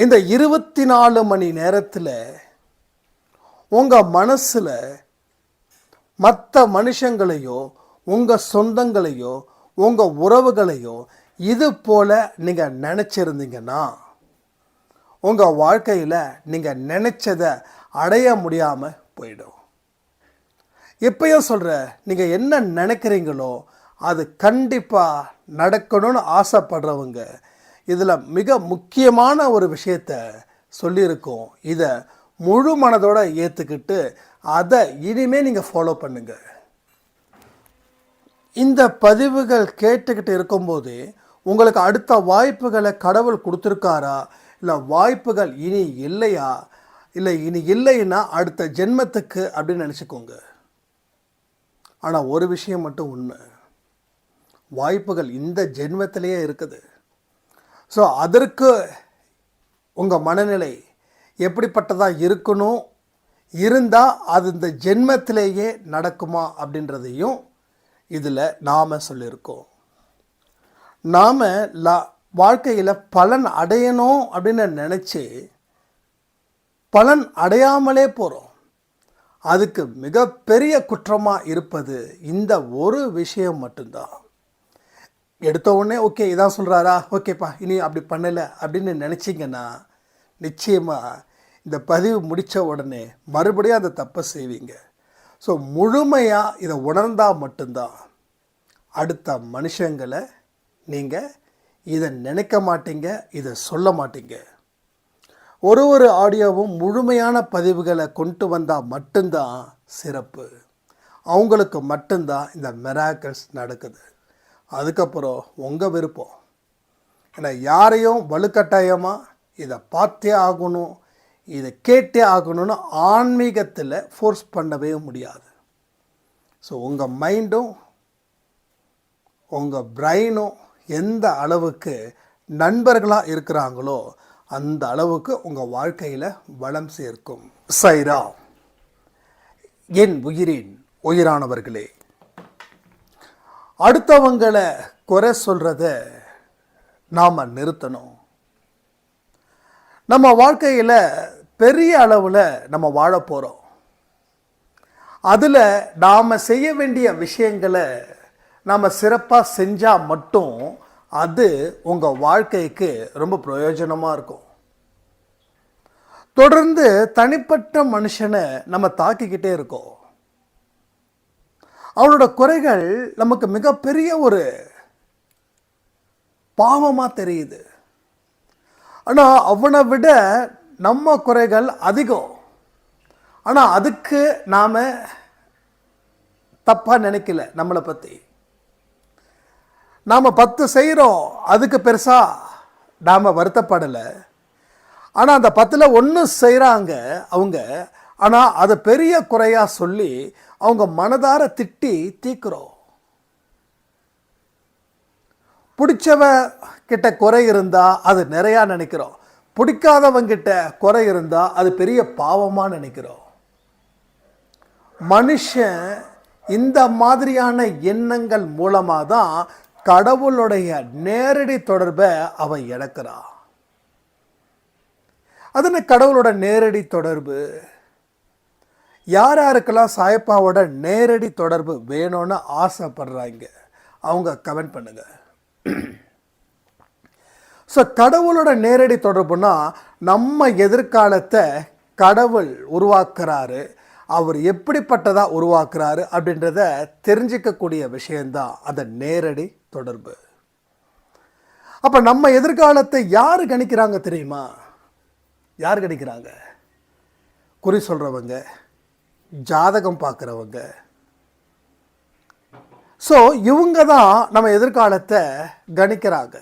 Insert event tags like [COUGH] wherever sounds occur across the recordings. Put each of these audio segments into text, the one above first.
இந்த இருபத்தி நாலு மணி நேரத்தில் உங்கள் மனசில் மற்ற மனுஷங்களையோ உங்கள் சொந்தங்களையோ உங்கள் உறவுகளையோ இது போல் நீங்கள் நினச்சிருந்தீங்கன்னா உங்கள் வாழ்க்கையில் நீங்கள் நினச்சதை அடைய முடியாமல் போயிடும். எப்பயும் சொல்கிற நீங்கள் என்ன நினைக்கிறீங்களோ அது கண்டிப்பாக நடக்கணும்னு ஆசைப்படுறவங்க இதில் மிக முக்கியமான ஒரு விஷயத்த சொல்லியிருக்கோம். இதை முழு மனதோடு ஏற்றுக்கிட்டு அதை இனிமே நீங்கள் ஃபாலோ பண்ணுங்க. இந்த பதிவுகள் கேட்டுக்கிட்டு இருக்கும்போது உங்களுக்கு அடுத்த வாய்ப்புகளை கடவுள் கொடுத்துருக்காரா? இல்லை வாய்ப்புகள் இனி இல்லையா? இல்லை இனி இல்லைன்னா அடுத்த ஜென்மத்துக்கு அப்படின்னு நினச்சிக்கோங்க. ஆனால் ஒரு விஷயம் மட்டும் உண்மை. வாய்ப்புகள் இந்த ஜென்மத்திலேயே இருக்குது. ஸோ அதற்கு உங்கள் மனநிலை எப்படிப்பட்டதாக இருக்கணும்? இருந்தால் அது இந்த ஜென்மத்திலேயே நடக்குமா அப்படின்றதையும் இதில் நாம் சொல்லியிருக்கோம். நாம் லா வாழ்க்கையில் பலன் அடையணும் அப்படின்னு நினச்சி பலன் அடையாமலே போகிறோம் அதுக்கு மிகப்பெரிய குற்றமாக இருப்பது இந்த ஒரு விஷயம் மட்டும்தான். எடுத்த உடனே ஓகே இதான் சொல்கிறாரா ஓகேப்பா இனி அப்படி பண்ணலை. அப்படின்னு நினச்சிங்கன்னா நிச்சயமாக இந்த பதிவு முடித்த உடனே மறுபடியும் அந்த தப்பை செய்வீங்க. ஸோ முழுமையாக இதை உணர்ந்தால் மட்டும்தான் அடுத்த மனுஷங்களை நீங்கள் இதை நினைக்க மாட்டீங்க இதை சொல்ல மாட்டீங்க. ஒரு ஒரு ஆடியோவும் முழுமையான பதிவுகளை கொண்டு வந்தால் மட்டும்தான் சிறப்பு. அவங்களுக்கு மட்டும்தான் இந்த மெராக்கல்ஸ் நடக்குது. அதுக்கப்புறம் உங்கள் விருப்பம். ஏன்னா யாரையும் வலுக்கட்டாயமாக இதை பார்த்தே ஆகணும் இதை கேட்டே ஆகணும்னு ஆன்மீகத்தில் ஃபோர்ஸ் பண்ணவே முடியாது. ஸோ உங்கள் மைண்டும் உங்கள் பிரெயினும் எந்த அளவுக்கு நண்பர்களாக இருக்கிறாங்களோ அந்த அளவுக்கு உங்கள் வாழ்க்கையில் வளம் சேர்க்கும். சைரா என் உயிரின் உயிரானவர்களே அடுத்தவங்களை குறை சொல்கிறத நாம் நிறுத்தணும். நம்ம வாழ்க்கையில் பெரிய அளவில் நம்ம வாழ போகிறோம் அதில் நாம் செய்ய வேண்டிய விஷயங்களை நாம் சிறப்பாக செஞ்சால் மட்டும் அது உங்கள் வாழ்க்கைக்கு ரொம்ப பிரயோஜனமாக இருக்கும். தொடர்ந்து தனிப்பட்ட மனுஷனை நம்ம தாக்கிக்கிட்டே இருக்கோம். அவனோட குறைகள் நமக்கு மிகப்பெரிய ஒரு பாவமாக தெரியுது. ஆனால் அவனை விட நம்ம குறைகள் அதிகம். ஆனால் அதுக்கு நாம் தப்பாக நினைக்கல நம்மளை பற்றி நாம் பத்து செய்கிறோம் அதுக்கு பெருசாக நாம் வருத்தப்படலை. ஆனால் அந்த பத்தில் ஒன்று செய்கிறாங்க அவங்க ஆனால் அதை பெரிய குறையாக சொல்லி அவங்க மனதார திட்டி தீக்குறோம். பிடிச்சவ கிட்ட குறை இருந்தால் அது நிறையா நினைக்கிறோம். பிடிக்காதவங்கிட்ட குறை இருந்தால் அது பெரிய பாவமாக நினைக்கிறோம். மனுஷன் இந்த மாதிரியான எண்ணங்கள் மூலமாக தான் கடவுளுடைய நேரடி தொடர்பை அவன் இழக்கிறான். அது கடவுளோட நேரடி தொடர்பு? யார் யாருக்கெல்லாம் சாயப்பாவோட நேரடி தொடர்பு வேணும்னு ஆசைப்படுறாங்க அவங்க கமெண்ட் பண்ணுங்க. ஸோ கடவுளோட நேரடி தொடர்புனா நம்ம எதிர்காலத்தை கடவுள் உருவாக்குறாரு அவர் எப்படிப்பட்டதாக உருவாக்குறாரு அப்படின்றத தெரிஞ்சிக்கக்கூடிய விஷயந்தான் அந்த நேரடி தொடர்பு. அப்போ நம்ம எதிர்காலத்தை யார் கணிக்கிறாங்க தெரியுமா? யார் கணிக்கிறாங்க? குறி சொல்கிறவங்க ஜாதகம் பார்க்குறவங்க. ஸோ இவங்க தான் நம்ம எதிர்காலத்தை கணிக்கிறாங்க.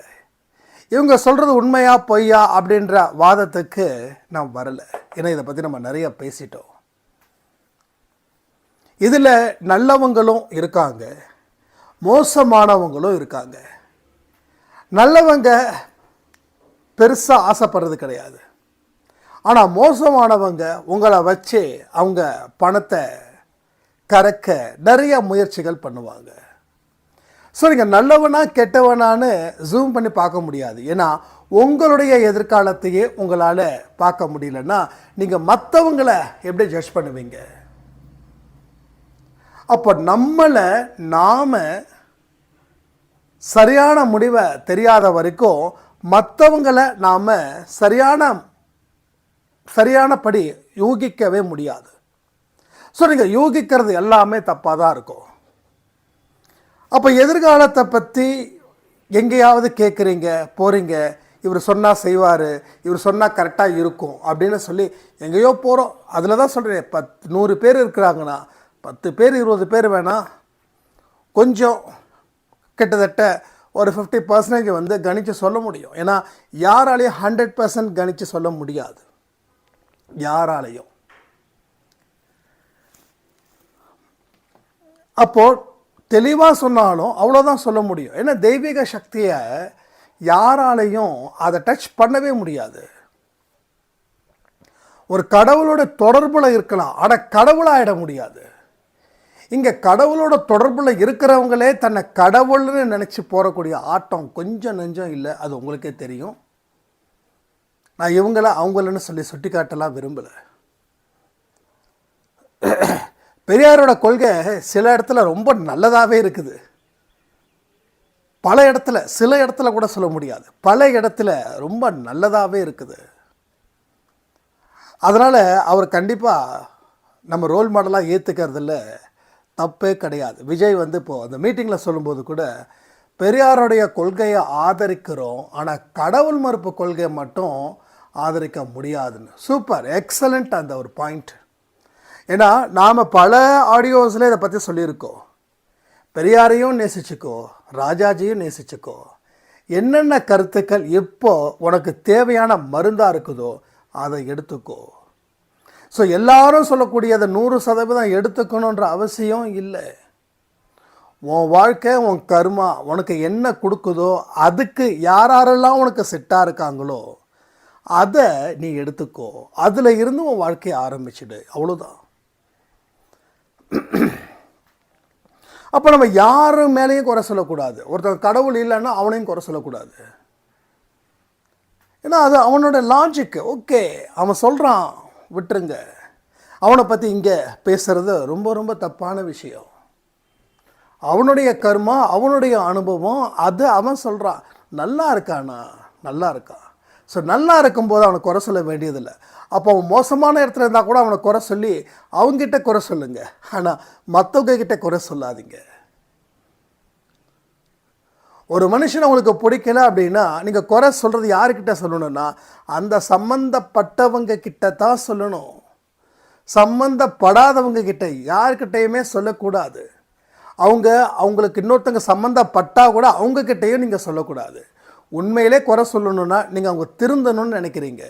இவங்க சொல்கிறது உண்மையா பொய்யா அப்படின்ற வாதத்துக்கு நான் வரலை. ஏன்னா இதை பற்றி நம்ம நிறைய பேசிட்டோம். இதில் நல்லவங்களும் இருக்காங்க. மோசமானவங்களும் இருக்காங்க. நல்லவங்க பெருசாக ஆசைப்படுறது கிடையாது. ஆனால் மோசமானவங்க உங்களை வச்சு அவங்க பணத்தை கறக்க நிறைய முயற்சிகள் பண்ணுவாங்க. ஸோ நீங்கள் நல்லவனா கெட்டவனான்னு ஜூம் பண்ணி பார்க்க முடியாது. ஏன்னா உங்களுடைய எதிர்காலத்தையே உங்களால் பார்க்க முடியலன்னா நீங்கள் மற்றவங்கள எப்படி ஜட்ஜ் பண்ணுவீங்க? அப்போ நம்மளை நாம் சரியான முடிவை தெரியாத வரைக்கும் மற்றவங்களை நாம் சரியான சரியானபடி யூகிக்கவே முடியாது. ஸோ நீங்கள் யூகிக்கிறது எல்லாமே தப்பாக தான் இருக்கும். அப்போ எதிர்காலத்தை பற்றி எங்கேயாவது கேட்குறீங்க போகிறீங்க இவர் சொன்னால் செய்வார் இவர் சொன்னால் கரெக்டாக இருக்கும் அப்படின்னு சொல்லி எங்கேயோ போகிறோம் அதில் தான் சொல்கிறேன் பத்து நூறு பேர் இருக்கிறாங்கன்னா பத்து பேர் இருபது பேர் வேணாம் கொஞ்சம் கிட்டத்தட்ட ஒரு ஃபிஃப்டி பர்சன்டேஜ் வந்து கணித்து சொல்ல முடியும். ஏன்னா யாராலையும் ஹண்ட்ரட் பர்சன்ட் கணித்து சொல்ல முடியாது. யாராலையும். அப்போ தெளிவாக சொன்னாலும் அவ்வளோதான் சொல்ல முடியும். ஏன்னா தெய்வீக சக்தியை யாராலையும் அதை டச் பண்ணவே முடியாது. ஒரு கடவுளோட தொடர்பில் இருக்கலாம். ஆனால் கடவுளாகிட முடியாது. இங்கே கடவுளோட தொடர்பில் இருக்கிறவங்களே தன்னை கடவுள்னு நினச்சி போகக்கூடிய ஆட்டம் கொஞ்சம் நெஞ்சம் இல்லை அது உங்களுக்கே தெரியும். நான் இவங்கள அவங்களன்னு சொல்லி சுட்டி காட்டலாம் விரும்பலை. பெரியாரோட கொள்கை சில இடத்துல ரொம்ப நல்லதாகவே இருக்குது. பல இடத்துல சில இடத்துல கூட சொல்ல முடியாது. பல இடத்துல ரொம்ப நல்லதாகவே இருக்குது. அதனால் அவர் கண்டிப்பாக நம்ம ரோல் மாடலாக ஏற்றுக்கிறதுல தப்பே கிடையாது. விஜய் வந்து இப்போது அந்த மீட்டிங்கில் சொல்லும்போது கூட பெரியாருடைய கொள்கையை ஆதரிக்கிறோம். ஆனால் கடவுள் மறுப்பு கொள்கையை மட்டும் ஆதரிக்க முடியாதுன்னு. சூப்பர் எக்ஸலண்ட் அந்த ஒரு பாயிண்ட் ஏன்னா நாம் பல ஆடியோஸில் இதை பற்றி சொல்லியிருக்கோம். பெரியாரையும் நேசிச்சுக்கோ ராஜாஜியும் நேசிச்சுக்கோ. என்னென்ன கருத்துக்கள் எப்போ உனக்கு தேவையான மருந்தாக இருக்குதோ அதை எடுத்துக்கோ. ஸோ எல்லாரும் சொல்லக்கூடியதை நூறு சதவீதம் எடுத்துக்கணுன்ற அவசியம் இல்லை. உன் வாழ்க்கை உன் கர்மா உனக்கு என்ன கொடுக்குதோ அதுக்கு யார் யாரெல்லாம் உனக்கு செட்டாக இருக்காங்களோ அதை நீ எடுத்துக்கோ. அதில் இருந்து உன் வாழ்க்கையை ஆரம்பிச்சிடு. அவ்வளோதான் அப்போ நம்ம யார் மேலேயும் குறை சொல்லக்கூடாது. ஒருத்தன் கடவுள் இல்லைன்னா அவனையும் குறை சொல்லக்கூடாது. ஏன்னா அது அவனோட லாஜிக்கு ஓகே அவன் சொல்கிறான் விட்டுருங்க. அவனை பற்றி இங்கே பேசுகிறது ரொம்ப ரொம்ப தப்பான விஷயம். அவனுடைய கர்மா அவனுடைய அனுபவம் அது அவன் சொல்கிறான் நல்லா இருக்கானா? நல்லா இருக்கான் ஸோ நல்லா இருக்கும்போது அவனை குறை சொல்ல வேண்டியதில்லை. அப்போ அவன் மோசமான இடத்துல இருந்தால் கூட அவனை குறை சொல்லி அவங்ககிட்ட குறை சொல்லுங்க. ஆனால் மற்றவங்க கிட்ட குறை சொல்லாதீங்க. ஒரு மனுஷன் உங்களுக்கு பிடிக்கல அப்படின்னா நீங்கள் குறை சொல்கிறது யாருக்கிட்ட சொல்லணும்னா அந்த சம்மந்தப்பட்டவங்க கிட்ட தான் சொல்லணும். சம்மந்தப்படாதவங்க கிட்ட யார்கிட்டையுமே சொல்லக்கூடாது. அவங்க அவங்களுக்கு இன்னொருத்தங்க சம்மந்தப்பட்டால் கூட அவங்கக்கிட்டேயும் நீங்கள் சொல்லக்கூடாது. உண்மையிலே குறை சொல்லணும்னா நீங்கள் அவங்க திருந்தணும்னு நினைக்கிறீங்க.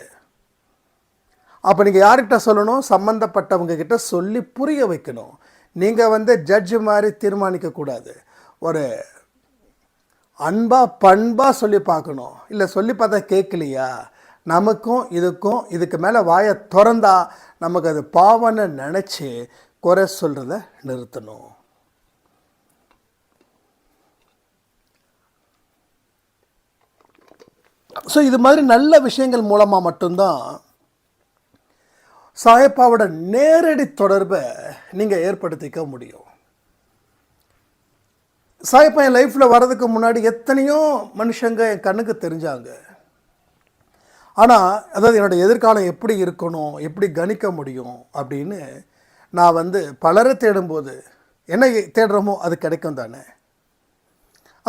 அப்போ நீங்கள் யார்கிட்ட சொல்லணும்? சம்மந்தப்பட்டவங்க கிட்ட சொல்லி புரிய வைக்கணும். நீங்கள் வந்து ஜட்ஜு மாதிரி தீர்மானிக்கக்கூடாது ஒரு அன்பாக பண்பாக சொல்லி பார்க்கணும். இல்லை சொல்லி பார்த்தா கேட்கலையா? நமக்கும் இதுக்கும் இதுக்கு மேலே வாயை திறந்தா நமக்கு அது பாவம்னு நினச்சி குறை சொல்கிறத நிறுத்தணும். ஸோ இது மாதிரி நல்ல விஷயங்கள் மூலமாக மட்டும்தான் சாயப்பாவோட நேரடி தொடர்பை நீங்கள் ஏற்படுத்திக்க முடியும். சாயப்பா என் லைஃப்பில் வர்றதுக்கு முன்னாடி எத்தனையோ மனுஷங்க என் கண்ணுக்கு தெரிஞ்சாங்க. ஆனால் அதாவது என்னோடய எதிர்காலம் எப்படி இருக்கணும் எப்படி கணிக்க முடியும் அப்படின்னு நான் வந்து பலரை தேடும்போது என்ன தேடுறோமோ அது கிடைக்கும் தானே.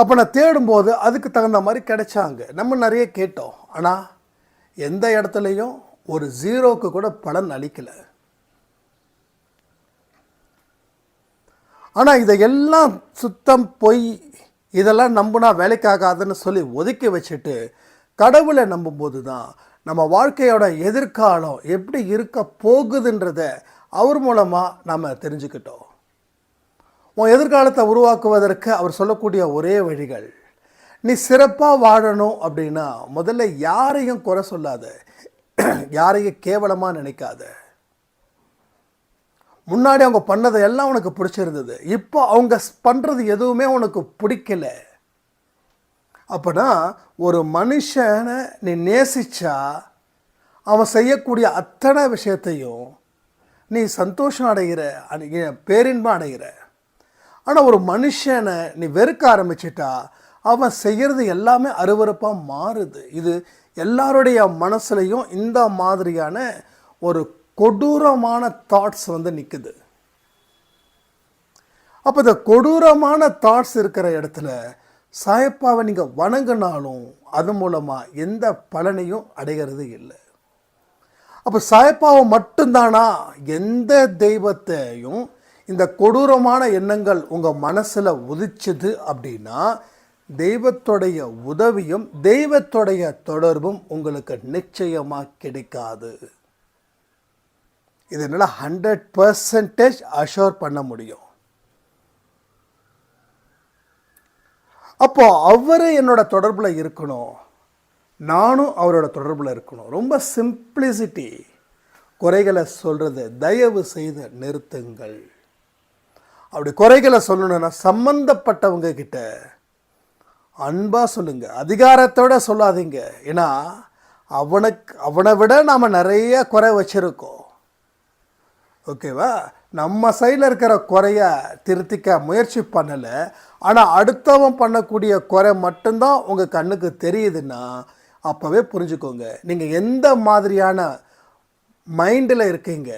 அப்போ நான் தேடும்போது அதுக்கு தகுந்த மாதிரி கிடைச்சாங்க. நம்ம நிறைய கேட்டோம். ஆனால் எந்த இடத்துலையும் ஒரு ஜீரோக்கு கூட பலன் அளிக்கலை. ஆனால் இதையெல்லாம் சுத்தம் பொய் இதெல்லாம் நம்பினா வேலைக்காகாதுன்னு சொல்லி ஒதுக்கி வச்சுட்டு கடவுளை நம்பும்போது தான் நம்ம வாழ்க்கையோட எதிர்காலம் எப்படி இருக்க போகுதுன்றத அவர் மூலமாக நம்ம தெரிஞ்சுக்கிட்டோம். உன் எதிர்காலத்தை உருவாக்குவதற்கு அவர் சொல்லக்கூடிய ஒரே வழிகள். நீ சிறப்பாக வாழணும் அப்படின்னா முதல்ல யாரையும் குறை சொல்லாத. யாரையும் கேவலமாக நினைக்காத. முன்னாடி அவங்க பண்ணதை எல்லாம் உனக்கு பிடிச்சிருந்தது. இப்போ அவங்க பண்ணுறது எதுவுமே உனக்கு பிடிக்கல. அப்போனா ஒரு மனுஷனை நீ நேசிச்சா அவன் செய்யக்கூடிய அத்தனை விஷயத்தையும் நீ சந்தோஷம் அடைகிற அடைகிற பேரின்பம் அடைகிற. ஆனால் ஒரு மனுஷனை நீ வெறுக்க ஆரம்பிச்சிட்டா அவன் செய்கிறது எல்லாமே அருவருப்பாக மாறுது. இது எல்லாருடைய மனசுலையும் இந்த மாதிரியான ஒரு கொடூரமான தாட்ஸ் வந்து நிற்குது அப்போ இந்த கொடூரமான தாட்ஸ் இருக்கிற இடத்துல சாயப்பாவை நீங்கள் வணங்கினாலும் அது மூலமாக எந்த பலனையும் அடைகிறது இல்லை. அப்போ சாயப்பாவை மட்டும்தானா? எந்த தெய்வத்தையும் இந்த கொடூரமான எண்ணங்கள் உங்கள் மனசில் உதிச்சுது அப்படின்னா தெய்வத்துடைய உதவியும் தெய்வத்துடைய தொடர்பும் உங்களுக்கு நிச்சயமாக கிடைக்காது. இது என்னால் ஹண்ட்ரட் பர்சன்டேஜ் அஷோர் பண்ண முடியும். அப்போ அவர் என்னோட தொடர்பில் இருக்கணும். நானும் அவரோட தொடர்பில் இருக்கணும். ரொம்ப சிம்பிளிசிட்டி குறைகளை சொல்கிறது தயவு செய்து நிறுத்துங்கள். அப்படி குறைகளை சொல்லணும்னா சம்பந்தப்பட்டவங்க கிட்ட அன்பாக சொல்லுங்க அதிகாரத்தோட சொல்லாதீங்க. ஏன்னா அவனுக்கு அவனை விட நாம் நிறைய குறை வச்சுருக்கோம். ஓகேவா? நம்ம சைடில் இருக்கிற குறைய திருத்திக்க முயற்சி பண்ணலை. ஆனால் அடுத்தவன் பண்ணக்கூடிய குறை மட்டும்தான் உங்கள் கண்ணுக்கு தெரியுதுன்னா அப்போவே புரிஞ்சுக்கோங்க. நீங்கள் எந்த மாதிரியான மைண்டில் இருக்கீங்க?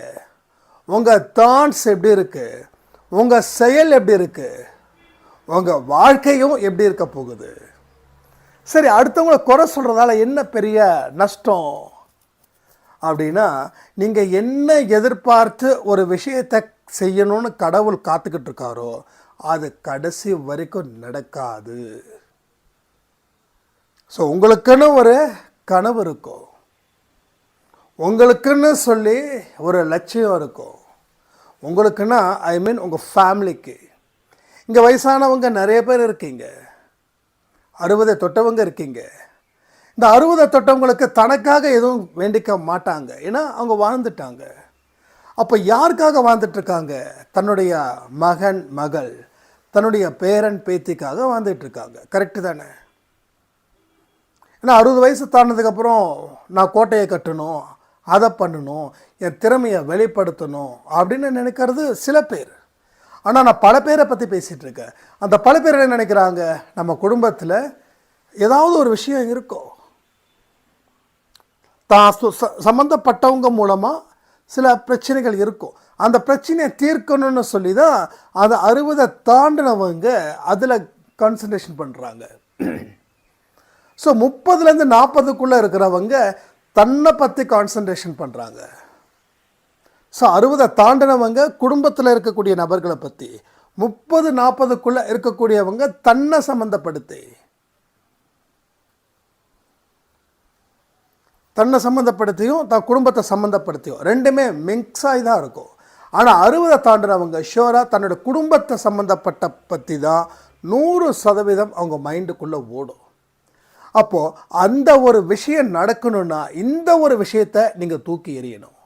உங்கள் தாட்ஸ் எப்படி இருக்குது உங்கள் செயல் எப்படி இருக்குது உங்கள் வாழ்க்கையும் எப்படி இருக்க போகுது? சரி அடுத்தவங்கள குறை சொல்கிறதால என்ன பெரிய நஷ்டம்? அப்படின்னா நீங்கள் என்ன எதிர்பார்த்து ஒரு விஷயத்தை செய்யணும்னு கடவுள் காத்துக்கிட்டு இருக்காரோ அது கடைசி வரைக்கும் நடக்காது. ஸோ உங்களுக்குன்னு ஒரு கனவு இருக்கும். உங்களுக்குன்னு சொல்லி ஒரு லட்சியம் இருக்கும். உங்களுக்குன்னா ஐ மீன் உங்கள் ஃபேமிலிக்கு இங்கே வயசானவங்க நிறைய பேர் இருக்கீங்க. அறுபதை தொட்டவங்க இருக்கீங்க. இந்த அறுபதை தொட்டவங்களுக்கு தனக்காக எதுவும் வேண்டிக்க மாட்டாங்க. ஏன்னா அவங்க வாழ்ந்துட்டாங்க. அப்போ யாருக்காக வாழ்ந்துட்டுருக்காங்க? தன்னுடைய மகன் மகள் தன்னுடைய பேரன் பேத்திக்காக வாழ்ந்துட்டுருக்காங்க. கரெக்டு தானே? ஏன்னா அறுபது வயசு தாண்டினதுக்கப்புறம் நான் கோட்டையை கட்டணும். அதை பண்ணணும் என் திறமையை வெளிப்படுத்தணும் அப்படின்னு நினைக்கிறது சில பேர். ஆனால் நான் பல பேரை பற்றி பேசிகிட்டு இருக்கேன். அந்த பல பேர் என்ன நினைக்கிறாங்க? நம்ம குடும்பத்தில் ஏதாவது ஒரு விஷயம் இருக்கும் தான் சு- ச- சம்மந்தப்பட்டவங்க மூலமாக சில பிரச்சனைகள் இருக்கும் அந்த பிரச்சனையை தீர்க்கணும்னு சொல்லி தான் அதை அறுபதை தாண்டினவங்க அதில் கான்சன்ட்ரேஷன் பண்ணுறாங்க ஸோ [CLEARS THROAT] முப்பதுலேருந்து நாற்பதுக்குள்ளே இருக்கிறவங்க தன்னை பற்றி கான்சன்ட்ரேஷன் பண்ணுறாங்க ஸோ அறுபதை தாண்டினவங்க குடும்பத்தில் இருக்கக்கூடிய நபர்களை பற்றி முப்பது நாற்பதுக்குள்ளே இருக்கக்கூடியவங்க தன்னை சம்மந்தப்படுத்தி தன்னை சம்மந்தப்படுத்தியும் தன் குடும்பத்தை சம்மந்தப்படுத்தியும் ரெண்டுமே மிக்ஸாகி தான் இருக்கும். ஆனால் அறுபதை தாண்டினவங்க ஷோராக தன்னோட குடும்பத்தை சம்மந்தப்பட்ட பற்றி தான் நூறு சதவீதம் அவங்க மைண்டுக்குள்ளே ஓடும். அப்போது அந்த ஒரு விஷயம் நடக்கணும்னா இந்த ஒரு விஷயத்தை நீங்கள் தூக்கி எறியணும்.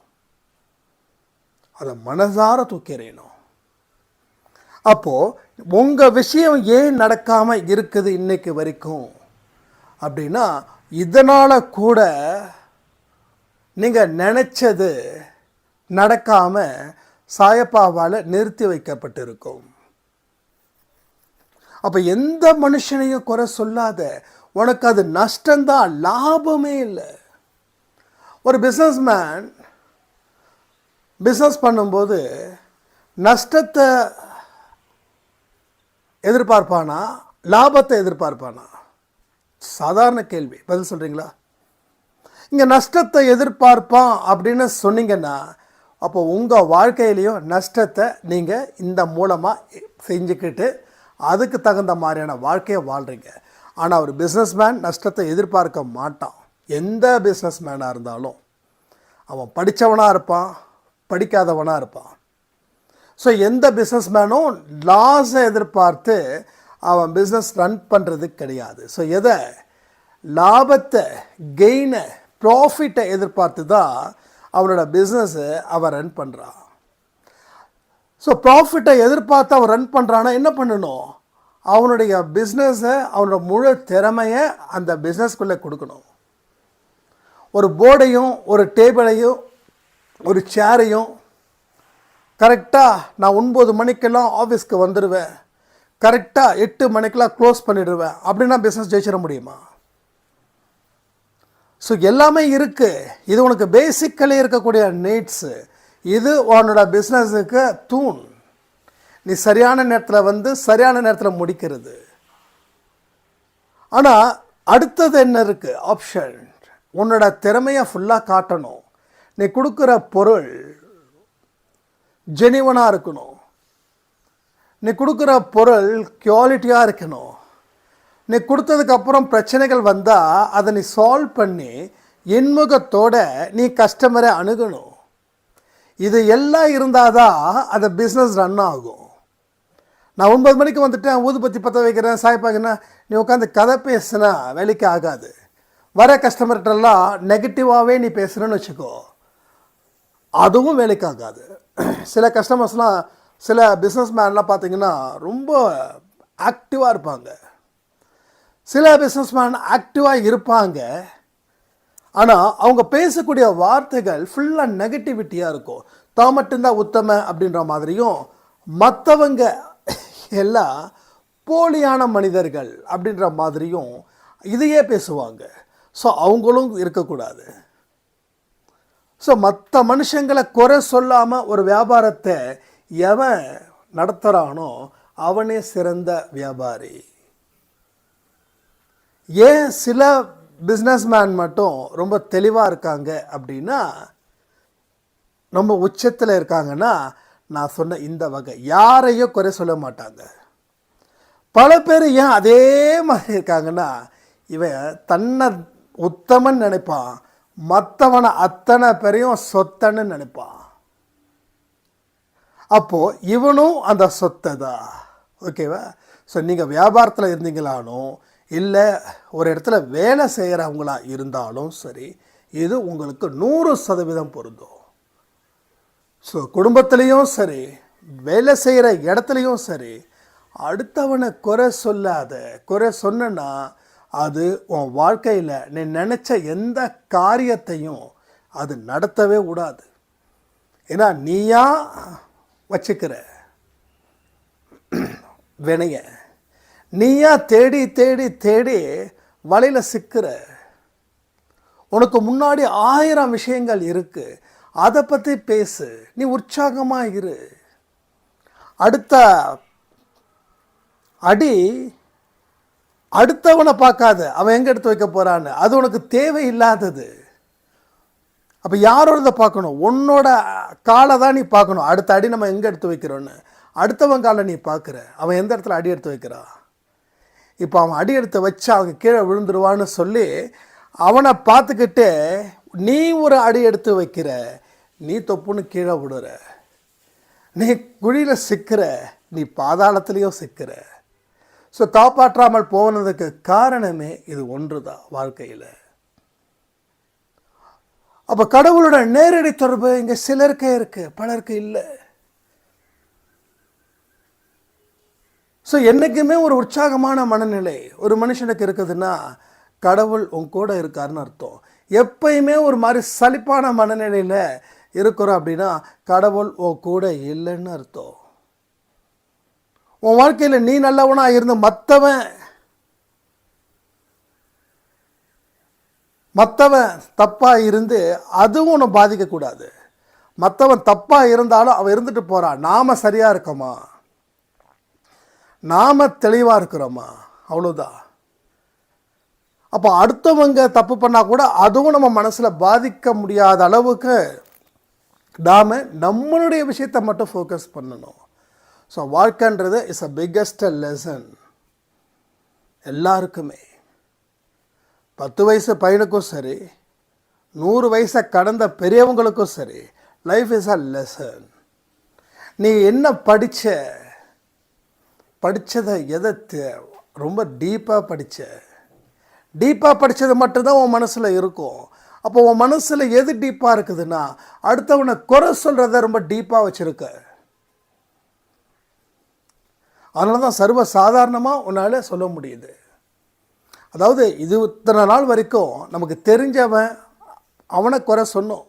அதை மனசார தூக்கி எறியணும். அப்போது உங்கள் விஷயம் ஏன் நடக்காமல் இருக்குது இன்னைக்கு வரைக்கும்? அப்படின்னா இதனால் கூட நீங்கள் நினச்சது நடக்காமல் சாயப்பாவால் நிறுத்தி வைக்கப்பட்டிருக்கும். அப்போ எந்த மனுஷனையும் குறை சொல்லாத உனக்கு அது நஷ்டம்தான் லாபமே இல்லை. ஒரு பிஸ்னஸ்மேன் பிஸ்னஸ் பண்ணும்போது நஷ்டத்தை எதிர்பார்ப்பானா? லாபத்தை எதிர்பார்ப்பானா? சாதாரண கேள்வி. பதில் சொல்கிறீங்களா இங்கே நஷ்டத்தை எதிர்பார்ப்பான் அப்படின்னு சொன்னீங்கன்னா அப்போ உங்கள் வாழ்க்கையிலையும் நஷ்டத்தை நீங்கள் இந்த மூலமாக செஞ்சுக்கிட்டு அதுக்கு தகுந்த மாதிரியான வாழ்க்கையை வாழ்கிறீங்க ஆனால் ஒரு பிஸ்னஸ்மேன் நஷ்டத்தை எதிர்பார்க்க மாட்டான். எந்த பிஸ்னஸ்மேனாக இருந்தாலும் அவன் படித்தவனாக இருப்பான் படிக்காதவனாக இருப்பான். ஸோ எந்த பிஸ்னஸ்மேனும் லாஸை எதிர்பார்த்து அவன் பிஸ்னஸ் ரன் பண்ணுறது கிடையாது. ஸோ எதை? லாபத்தை கெயினை ப்ராஃபிட்டை எதிர்பார்த்து தான் அவனோட பிஸ்னஸை அவன் ரன் பண்ணுறான் ஸோ ப்ராஃபிட்டை எதிர்பார்த்து அவன் ரன் பண்ணுறான்னா என்ன பண்ணணும்? அவனுடைய பிஸ்னஸை அவனோட முழு திறமையை அந்த பிஸ்னஸ்க்குள்ளே கொடுக்கணும். ஒரு போர்டையும் ஒரு டேபிளையும் ஒரு சேரையும் கரெக்டாக நான் ஒன்பது மணிக்கெல்லாம் ஆஃபீஸ்க்கு வந்துடுவேன் கரெக்டாக எட்டு மணிக்கெல்லாம் க்ளோஸ் பண்ணிடுவேன். அப்படின்னா பிஸ்னஸ் ஜெயிச்சிட முடியுமா? ஸோ எல்லாமே இருக்குது இது உனக்கு பேசிக்கலி இருக்கக்கூடிய நீட்ஸு இது உன்னோட பிஸ்னஸுக்கு தூண். நீ சரியான நேரத்தில் வந்து சரியான நேரத்தில் முடிக்கிறது. ஆனால் அடுத்தது என்ன இருக்குது ஆப்ஷன் உன்னோட திறமையை ஃபுல்லாக காட்டணும். நீ கொடுக்குற பொருள் ஜெனிவனாக இருக்கணும். நீ கொடுக்குற பொருள் குவாலிட்டியாக இருக்கணும். நீ கொடுத்ததுக்கப்புறம் பிரச்சனைகள் வந்தால் அதை நீ சால்வ் பண்ணி இன்முகத்தோட நீ கஸ்டமரை அணுகணும். இது எல்லாம் இருந்தால் தான் அந்த பிஸ்னஸ் ரன் ஆகும். நான் ஒன்பது மணிக்கு வந்துட்டேன் ஊதுபத்தி பற்ற வைக்கிறேன் சாய்ப்பாங்கன்னா நீ உட்காந்து கதை பேசுனா வேலைக்கு ஆகாது. வர கஸ்டமர்கிட்டலாம் நெகட்டிவாகவே நீ பேசுகிறேன்னு வச்சுக்கோ. அதுவும் வேலைக்கு ஆகாது. சில கஸ்டமர்ஸ்லாம் சில பிஸ்னஸ் மேன்லாம் பார்த்தீங்கன்னா ரொம்ப ஆக்டிவாக இருப்பாங்க. சில பிஸ்னஸ் மேன் ஆக்டிவாக இருப்பாங்க. ஆனால் அவங்க பேசக்கூடிய வார்த்தைகள் ஃபுல்லாக நெகட்டிவிட்டியாக இருக்கும். தான் மட்டும்தான் உத்தம அப்படின்ற மாதிரியும் மற்றவங்க எல்லாம் போலியான மனிதர்கள் அப்படின்ற மாதிரியும் இதையே பேசுவாங்க. ஸோ அவங்களும் இருக்கக்கூடாது. ஸோ மற்ற மனுஷங்களை குறை சொல்லாமல் ஒரு வியாபாரத்தை எவன் நடத்துகிறானோ அவனே சிறந்த வியாபாரி. ஏன் சில பிஸ்னஸ்மேன் மட்டும் ரொம்ப தெளிவாக இருக்காங்க அப்படின்னா ரொம்ப உச்சத்தில் இருக்காங்கன்னா நான் சொன்ன இந்த வகை. யாரையும் குறை சொல்ல மாட்டாங்க. பல பேர் ஏன் அதே மாதிரி இருக்காங்கன்னா இவன் தன்னை உத்தமன் நினைப்பான். மற்றவனை அத்தனை பேரையும் சொத்தன்னு நினைப்பான். அப்போது இவனும் அந்த சொத்தை தான். ஓகேவா ஸோ நீங்கள் வியாபாரத்தில் இருந்தீங்களாலும் இல்லை ஒரு இடத்துல வேலை செய்கிறவங்களா இருந்தாலும் சரி இது உங்களுக்கு நூறு சதவீதம் பொருந்தும். ஸோ குடும்பத்துலேயும் சரி வேலை செய்கிற இடத்துலையும் சரி அடுத்தவனை குறை சொல்லாத குறை சொன்னா அது உன் வாழ்க்கையில் நீ நினச்ச எந்த காரியத்தையும் அது நடத்தவே விடாது ஏன்னா நீயா வச்சுக்கிற வினைய நீயா தேடி தேடி தேடி வலையில் சிக்கிற உனக்கு முன்னாடி ஆயிரம் விஷயங்கள் இருக்குது அதை பற்றி பேசு. நீ உற்சாகமாக இரு. அடுத்த அடி அடுத்தவனை பார்க்காத. அவன் எங்கே எடுத்து வைக்க போகிறான்னு அது உனக்கு தேவையில்லாதது. அப்போ யாரோட பார்க்கணும்? உன்னோட காலை தான் நீ பார்க்கணும். அடுத்த அடி நம்ம எங்கே எடுத்து வைக்கிறோன்னு. அடுத்தவன் காலை நீ பார்க்குற. அவன் எந்த இடத்துல அடி எடுத்து வைக்கிறான் இப்போ அவன் அடி எடுத்து வச்சு அவங்க கீழே விழுந்துருவான்னு சொல்லி அவனை பார்த்துக்கிட்டு நீ ஒரு அடி எடுத்து வைக்கிற. நீ தொப்புன்னு கீழே விடுற. நீ குழியில் சிக்கிற. நீ பாதாளத்துலேயும் சிக்கிற. ஸோ காப்பாற்றாமல் போனதுக்கு காரணமே இது ஒன்று தான் வாழ்க்கையில்? அப்போ கடவுளோட நேரடி தொடர்பு இங்கே சிலருக்கே இருக்கு பலருக்கு இல்லை. ஸோ என்றைக்குமே ஒரு உற்சாகமான மனநிலை ஒரு மனுஷனுக்கு இருக்குதுன்னா கடவுள் உன் கூட இருக்காருன்னு அர்த்தம். எப்பயுமே ஒரு மாதிரி சலிப்பான மனநிலையில் இருக்கிறோம் அப்படின்னா கடவுள் ஓ கூட இல்லைன்னு அர்த்தம். உன் வாழ்க்கையில் நீ நல்லவனாக இருந்து மற்றவன் மற்றவன் தப்பாக இருந்து அதுவும் உன்னை பாதிக்கக்கூடாது மற்றவன் தப்பாக இருந்தாலும் அவன் இருந்துட்டு போகிறான் நாம் சரியாக இருக்கோமா? நாம் தெளிவாக இருக்கிறோமா? அவ்வளோதான் அப்போ அடுத்தவங்க தப்பு பண்ணால் கூட அதுவும் நம்ம மனசில் பாதிக்க முடியாத அளவுக்கு நாம் நம்மளுடைய விஷயத்தை மட்டும் ஃபோக்கஸ் பண்ணணும். ஸோ வாழ்க்கைன்றது இஸ் அ பிக்கஸ்ட் லெசன் எல்லாருக்குமே. பத்து வயசு பையனுக்கும் சரி நூறு வயசை கடந்த பெரியவங்களுக்கும் சரி லைஃப் இஸ் அ லெசன் நீ என்ன படித்த படித்ததை எதை ரொம்ப டீப்பாக படித்த டீப்பாக படித்தது மட்டும்தான் உன் மனசில் இருக்கும். அப்போ உன் மனசில் எது டீப்பாக இருக்குதுன்னா அடுத்தவனை குறை சொல்கிறத ரொம்ப டீப்பாக வச்சுருக்க. அதனால தான் சர்வ சாதாரணமாக உன்னால் சொல்ல முடியுது. அதாவது இது இத்தனை நாள் வரைக்கும் நமக்கு தெரிஞ்சவன் அவனை குறை சொன்னோம்.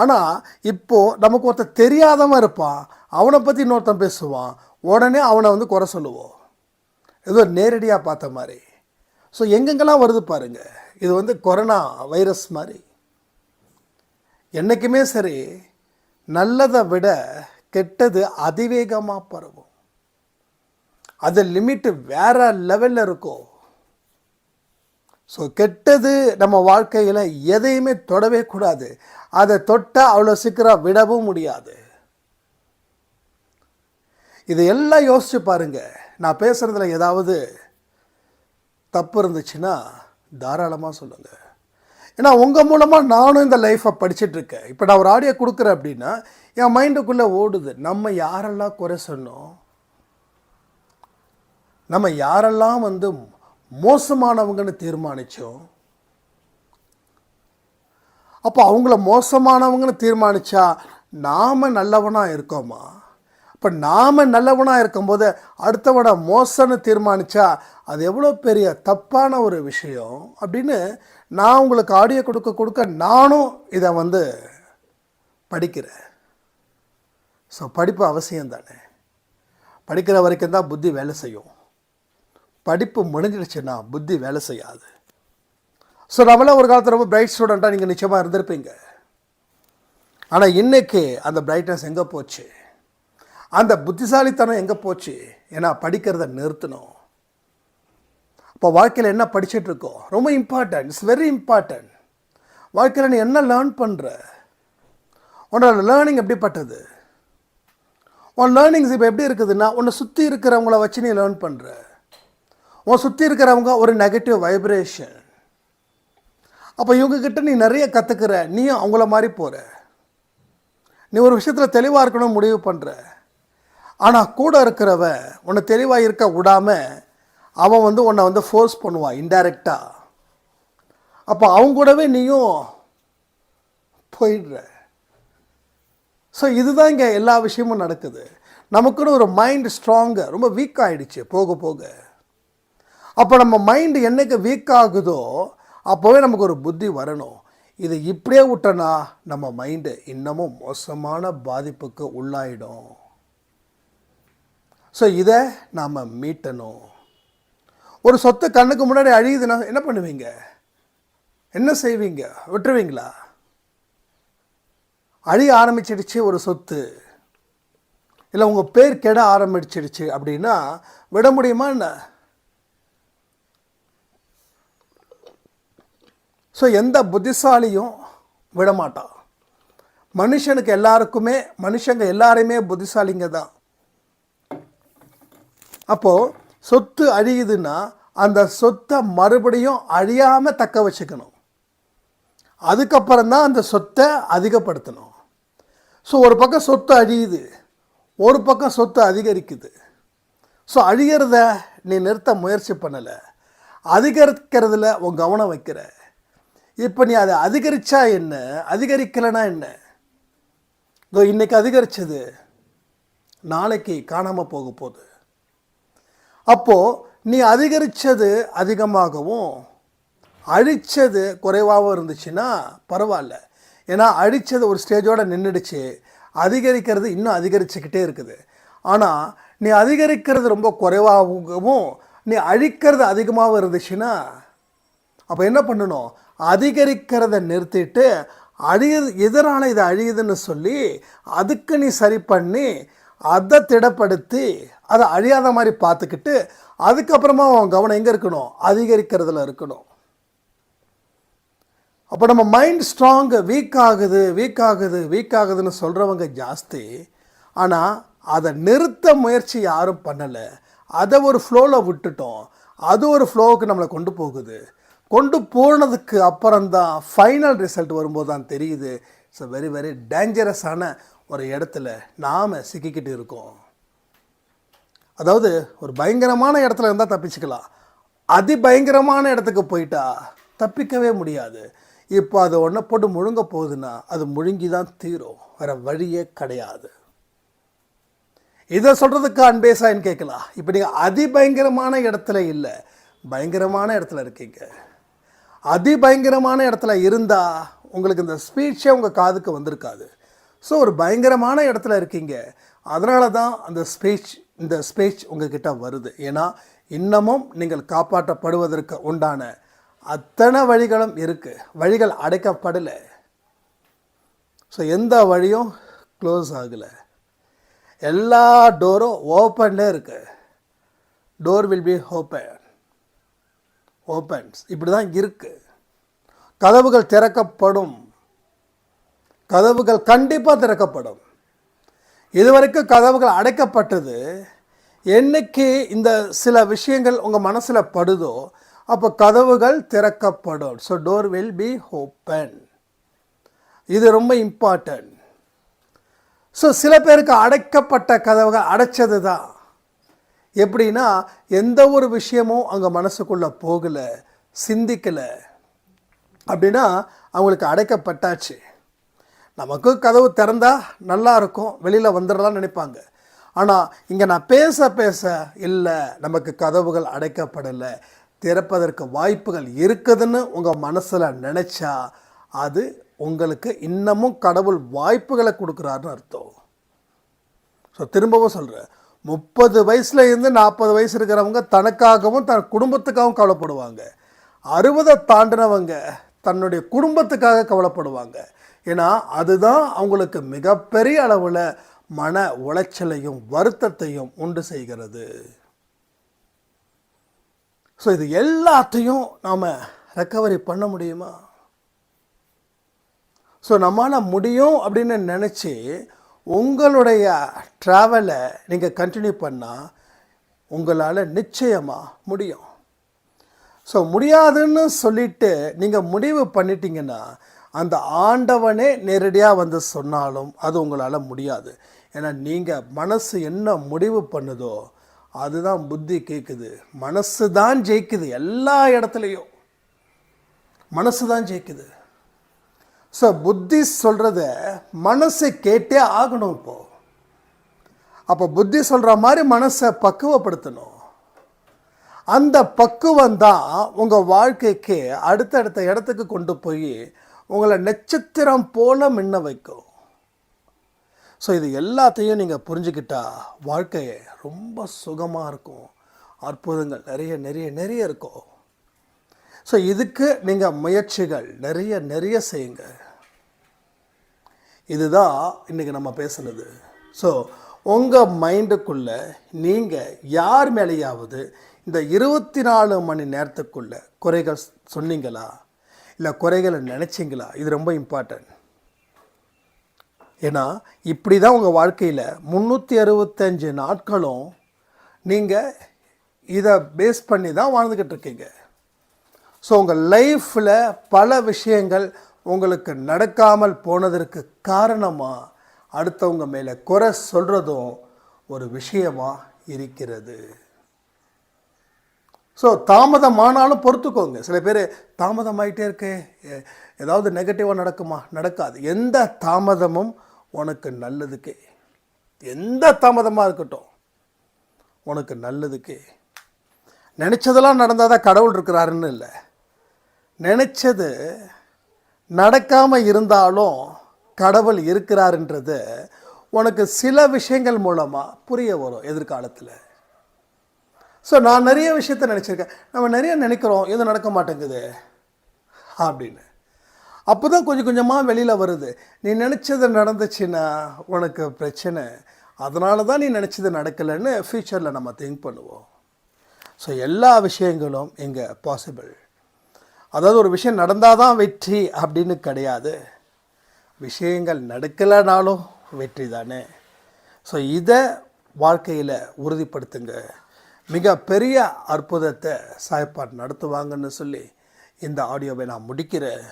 ஆனால் இப்போது நமக்கு ஒருத்தன் தெரியாதவன் இருப்பான் அவனை பற்றி இன்னொருத்தன் பேசுவான் உடனே அவனை வந்து குறை சொல்லுவோம். ஏதோ நேரடியாக பார்த்த மாதிரி. ஸோ எங்கெங்கெல்லாம் வருது பாருங்கள் இது வந்து கொரோனா வைரஸ் மாதிரி. என்றைக்குமே சரி நல்லதை விட கெட்டது அதிவேகமாக பரவும். அது லிமிட்டு வேறு லெவலில் இருக்கும். ஸோ கெட்டது நம்ம வாழ்க்கையில் எதையுமே தொடவே கூடாது. அதை தொட்டால் அவ்வளோ சீக்கிரம் விடவும் முடியாது. இதையெல்லாம் எல்லாம் யோசிச்சு பாருங்க. நான் பேசுகிறதுல ஏதாவது தப்பு இருந்துச்சுன்னா தாராளமாக சொல்லுங்கள் ஏன்னா உங்கள் மூலமாக நானும் இந்த லைஃப்பை படிச்சிட்ருக்கேன். இப்போ நான் ஒரு ஆடியோ கொடுக்குறேன் அப்படின்னா என் மைண்டுக்குள்ளே ஓடுது. நம்ம யாரெல்லாம் குறை சொன்னோம்? நம்ம யாரெல்லாம் வந்து மோசமானவங்கன்னு தீர்மானித்தோம் அப்போ அவங்கள மோசமானவங்கன்னு தீர்மானித்தா நாம் நல்லவனாக இருக்கோமா? இப்போ நாம் நல்லவனாக இருக்கும்போது அடுத்தவனை மோசன்னு தீர்மானித்தா அது எவ்வளோ பெரிய தப்பான ஒரு விஷயம் அப்படின்னு நான் உங்களுக்கு ஆடியோ கொடுக்க கொடுக்க நானும் இதை வந்து படிக்கிறேன். ஸோ படிப்பு அவசியம் தானே படிக்கிற வரைக்கும் தான் புத்தி வேலை செய்யும். படிப்பு முடிஞ்சிடுச்சுன்னா புத்தி வேலை செய்யாது. ஸோ நம்மளாம் ஒரு காலத்தில் ரொம்ப பிரைட் ஸ்டூடெண்ட்டாக நீங்கள் நிச்சயமாக இருந்திருப்பீங்க. ஆனால் இன்றைக்கி அந்த பிரைட்னஸ் எங்கே போச்சு? அந்த புத்திசாலித்தனம் எங்கே போச்சு? ஏன்னா படிக்கிறத நிறுத்தணும். இப்போ வாழ்க்கையில் என்ன படிச்சுட்டு இருக்கோம்? ரொம்ப இம்பார்ட்டன்ட் இட்ஸ் வெரி இம்பார்ட்டன்ட் வாழ்க்கையில் நீ என்ன லேர்ன் பண்ணுற உன்னோட லேர்னிங் எப்படிப்பட்டது? உன் லேர்னிங்ஸ் இப்போ எப்படி இருக்குதுன்னா உன்னை சுற்றி இருக்கிறவங்கள வச்சு நீ லேர்ன் பண்ணுற உன் சுற்றி இருக்கிறவங்க ஒரு நெகட்டிவ் வைப்ரேஷன் அப்போ இவங்கக்கிட்ட நீ நிறைய கற்றுக்கிற நீயும் அவங்கள மாதிரி போகிற நீ ஒரு விஷயத்தில் தெளிவாக இருக்கணும்னு முடிவு பண்ணுற ஆனால் கூட இருக்கிறவன் உன்னை தெளிவாக இருக்க விடாமல் அவன் வந்து உன்னை வந்து ஃபோர்ஸ் பண்ணுவான் இன்டைரக்டாக அப்போ அவங்க கூடவே நீயும் போயிடுற. ஸோ இதுதான் இங்கே எல்லா விஷயமும் நடக்குது. நமக்குன்னு ஒரு மைண்ட் ஸ்ட்ராங்கு ரொம்ப வீக் ஆகிடுச்சு போக போக. அப்போ நம்ம மைண்டு என்னைக்கு வீக் ஆகுதோ அப்போவே நமக்கு ஒரு புத்தி வரணும். இதை இப்படியே விட்டோன்னா நம்ம மைண்டு இன்னமும் மோசமான பாதிப்புக்கு உள்ளாயிடும். ஸோ இதை நாம் மீட்டணும். ஒரு சொத்து கண்ணுக்கு முன்னாடி அழியுதுன்னா என்ன பண்ணுவீங்க? என்ன செய்வீங்க? விட்டுருவீங்களா? அழிய ஆரம்பிச்சிடுச்சு ஒரு சொத்து. இல்லை உங்கள் பேர் கெட ஆரம்பிச்சிடுச்சு அப்படின்னா விட முடியுமா என்ன? ஸோ எந்த புத்திசாலியும் விடமாட்டான் மனுஷனுக்கு எல்லாருக்குமே மனுஷங்க எல்லாருமே புத்திசாலிங்க தான். அப்போது சொத்து அழியுதுன்னா அந்த சொத்தை மறுபடியும் அழியாமல் தக்க வச்சுக்கணும். அதுக்கப்புறம் தான் அந்த சொத்தை அதிகப்படுத்தணும். ஸோ ஒரு பக்கம் சொத்து அழியுது ஒரு பக்கம் சொத்து அதிகரிக்குது. ஸோ அழிகிறத நீ நிறுத்த முயற்சி பண்ணலை. அதிகரிக்கிறதுல உன் கவனம் வைக்கிற. இப்போ நீ அதை அதிகரித்தா என்ன? அதிகரிக்கலைன்னா என்ன? இதோ இன்றைக்கி அதிகரித்தது நாளைக்கு காணாமல் போக போகுது. அப்போது நீ அதிகரித்தது அதிகமாகவும் அழித்தது குறைவாகவும் இருந்துச்சுன்னா பரவாயில்ல. ஏன்னா அழித்தது ஒரு ஸ்டேஜோடு நின்றுடுச்சு அதிகரிக்கிறது இன்னும் அதிகரிச்சுக்கிட்டே இருக்குது. ஆனால் நீ அதிகரிக்கிறது ரொம்ப குறைவாகவும் நீ அழிக்கிறது அதிகமாகவும் இருந்துச்சுன்னா அப்போ என்ன பண்ணணும்? அதிகரிக்கிறத நிறுத்திட்டு அழியுது எதனால் இது அழியுதுன்னு சொல்லி அதுக்கு நீ சரி பண்ணி அதை திடப்படுத்தி அதை அழியாத மாதிரி பார்த்துக்கிட்டு அதுக்கப்புறமா அவன் கவனம் எங்கே இருக்கணும்? அதிகரிக்கிறதுல இருக்கணும். அப்போ நம்ம மைண்ட் ஸ்ட்ராங்கு வீக் ஆகுது வீக் ஆகுது வீக் ஆகுதுன்னு சொல்கிறவங்க ஜாஸ்தி. ஆனால் அதை நிறுத்த முயற்சி யாரும் பண்ணலை. அதை ஒரு ஃப்ளோவில் விட்டுட்டோம். அது ஒரு ஃப்ளோவுக்கு நம்மளை கொண்டு போகுது. கொண்டு போனதுக்கு அப்புறம்தான் ஃபைனல் ரிசல்ட் வரும்போது தான் தெரியுது இட்ஸ் வெரி வெரி டேஞ்சரஸான ஒரு இடத்துல நாம் சிக்கிக்கிட்டு இருக்கோம். அதாவது ஒரு பயங்கரமான இடத்துல இருந்தால் தப்பிச்சுக்கலாம். அதிபயங்கரமான இடத்துக்கு போயிட்டா தப்பிக்கவே முடியாது. இப்போ அது ஒன்றை போட்டு முழுங்க போகுதுன்னா அது முழுங்கி தான் தீரும். வேறு வழியே கிடையாது. இதை சொல்கிறதுக்கு அன்பேசாயின்னு கேட்கலாம். இப்போ நீங்கள் அதிபயங்கரமான இடத்துல இல்லை பயங்கரமான இடத்துல இருக்கீங்க. அதிபயங்கரமான இடத்துல இருந்தால் உங்களுக்கு இந்த ஸ்பீச்சே உங்கள் காதுக்கு வந்திருக்காது. ஸோ ஒரு பயங்கரமான இடத்துல இருக்கீங்க. அதனால தான் அந்த ஸ்பீச் இந்த ஸ்பீச் உங்ககிட்ட வருது. ஏன்னா இன்னமும் நீங்கள் காப்பாற்றப்படுவதற்கு உண்டான அத்தனை வழிகளும் இருக்குது வழிகள் அடைக்கப்படலை. ஸோ எந்த வழியும் க்ளோஸ் ஆகலை. எல்லா டோரும் ஓப்பன்லே இருக்குது door will be open opens இப்படி தான் இருக்குது கதவுகள் திறக்கப்படும். கதவுகள் கண்டிப்பாக திறக்கப்படும். இதுவரைக்கும் கதவுகள் அடைக்கப்பட்டது. என்னைக்கு இந்த சில விஷயங்கள் உங்கள் மனசில் படுதோ அப்போ கதவுகள் திறக்கப்படும். So door will be open இது ரொம்ப இம்பார்ட்டன்ட் ஸோ சில பேருக்கு அடைக்கப்பட்ட கதவுகள் அடைச்சது தான் எப்படின்னா எந்த ஒரு விஷயமும் அங்கே மனசுக்குள்ளே போகலை சிந்திக்கலை. அப்படின்னா அவங்களுக்கு அடைக்கப்பட்டாச்சு. நமக்கு கதவு திறந்தா நல்லா இருக்கும் வெளியில் வந்துடலாம்னு நினைப்பாங்க. ஆனால் இங்கே நான் பேச பேச இல்லை நமக்கு கதவுகள் அடைக்கப்படலை திறப்பதற்கு வாய்ப்புகள் இருக்குதுன்னு உங்கள் மனசில் நினச்சா அது உங்களுக்கு இன்னமும் கடவுள் வாய்ப்புகளை கொடுக்குறாருன்னு அர்த்தம். ஸோ திரும்பவும் சொல்கிறேன் முப்பது வயசுல இருந்து நாற்பது வயசு இருக்கிறவங்க தனக்காகவும் தன் குடும்பத்துக்காகவும் கவலைப்படுவாங்க. அறுபதை தாண்டினவங்க தன்னுடைய குடும்பத்துக்காக கவலைப்படுவாங்க. ஏன்னா அதுதான் அவங்களுக்கு மிகப்பெரிய அளவில் மன உளைச்சலையும் வருத்தத்தையும் உண்டு செய்கிறது. ஸோ இது எல்லாத்தையும் நாம் ரெக்கவரி பண்ண முடியுமா? ஸோ நம்மளால் முடியும் அப்படின்னு நினச்சி உங்களுடைய ட்ராவலை நீங்கள் கண்டினியூ பண்ணால் உங்களால் நிச்சயமாக முடியும். ஸோ முடியாதுன்னு சொல்லிட்டு நீங்கள் முடிவு பண்ணிட்டீங்கன்னா அந்த ஆண்டவனே நேரடியாக வந்து சொன்னாலும் அது உங்களால் முடியாது. ஏன்னா நீங்கள் மனசு என்ன முடிவு பண்ணுதோ அதுதான் புத்தி கேட்குது மனசு தான் ஜெயிக்குது எல்லா இடத்துலையும். மனசு தான் ஜெயிக்குது. ஸோ புத்தி சொல்கிறத மனசு கேட்டே ஆகணும் இப்போது அப்போ புத்தி சொல்கிற மாதிரி மனசை பக்குவப்படுத்தணும். அந்த பக்குவம் தான் உங்கள் வாழ்க்கைக்கு அடுத்தடுத்த இடத்துக்கு கொண்டு போய் உங்களை நட்சத்திரம் போல மின்ன வைக்கும். ஸோ இது எல்லாத்தையும் நீங்கள் புரிஞ்சுக்கிட்டா வாழ்க்கையை ரொம்ப சுகமாக இருக்கும். அற்புதங்கள் நிறைய நிறைய நிறைய இருக்கும். ஸோ இதுக்கு நீங்கள் முயற்சிகள் நிறைய நிறைய செய்யுங்க. இதுதான் இன்றைக்கி நம்ம பேசுனது. ஸோ உங்கள் மைண்டுக்குள்ளே நீங்கள் யார் மேலேயாவது இந்த இருபத்தி நாலு மணி நேரத்துக்குள்ளே குறைகள் சொன்னீங்களா? இல்லை குறைகளை நினச்சிங்களா? இது ரொம்ப இம்பார்ட்டன்ட் ஏன்னா இப்படி தான் உங்கள் வாழ்க்கையில் முந்நூற்றி அறுபத்தஞ்சு நாட்களும் நீங்கள் இதை பேஸ் பண்ணி தான் வாழ்ந்துக்கிட்டு இருக்கீங்க. ஸோ உங்கள் லைஃப்பில் பல விஷயங்கள் உங்களுக்கு நடக்காமல் போனதற்கு காரணமாக அடுத்தவங்க மேலே குறை சொல்கிறதும் ஒரு விஷயமாக இருக்கிறது. ஸோ தாமதமானாலும் பொறுத்துக்கோங்க. சில பேர் தாமதமாயிட்டே இருக்கே எ- ஏதாவது நெகட்டிவாக நடக்குமா? நடக்காது. எந்த தாமதமும் உனக்கு நல்லதுக்கே. எந்த தாமதமாக இருக்கட்டும் உனக்கு நல்லதுக்கே. நினச்சதெல்லாம் நடந்தால் தான் கடவுள் இருக்கிறாருன்னு இல்லை. நினச்சது நடக்காமல் இருந்தாலும் கடவுள் இருக்கிறாருன்றது உனக்கு சில விஷயங்கள் மூலமாக புரிய வரும் எதிர்காலத்தில். ஸோ நான் நிறைய விஷயத்த நினச்சிருக்கேன். நம்ம நிறைய நினைக்கிறோம் எதுவும் நடக்க மாட்டேங்குது. அப்படின்னு. அப்போ தான் கொஞ்சம் கொஞ்சமாக வெளியில் வருது. நீ நினச்சது நடந்துச்சுன்னா உனக்கு பிரச்சனை. அதனால தான் நீ நினச்சது நடக்கலைன்னு ஃப்யூச்சரில் நம்ம திங்க் பண்ணுவோம். ஸோ எல்லா விஷயங்களும் இங்கே பாசிபிள் அதாவது ஒரு விஷயம் நடந்தால் தான் வெற்றி அப்படின்னு கிடையாது. விஷயங்கள் நடக்கலைனாலும் வெற்றி தானே. ஸோ இதை வாழ்க்கையில் உறுதிப்படுத்துங்க. மிக பெரிய அற்புதத்தை சாய்ப்பாட் நடத்துவாங்கன்னு சொல்லி இந்த ஆடியோவை நான் முடிக்கிறேன்.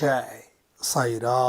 ஜெய் சாய்ரா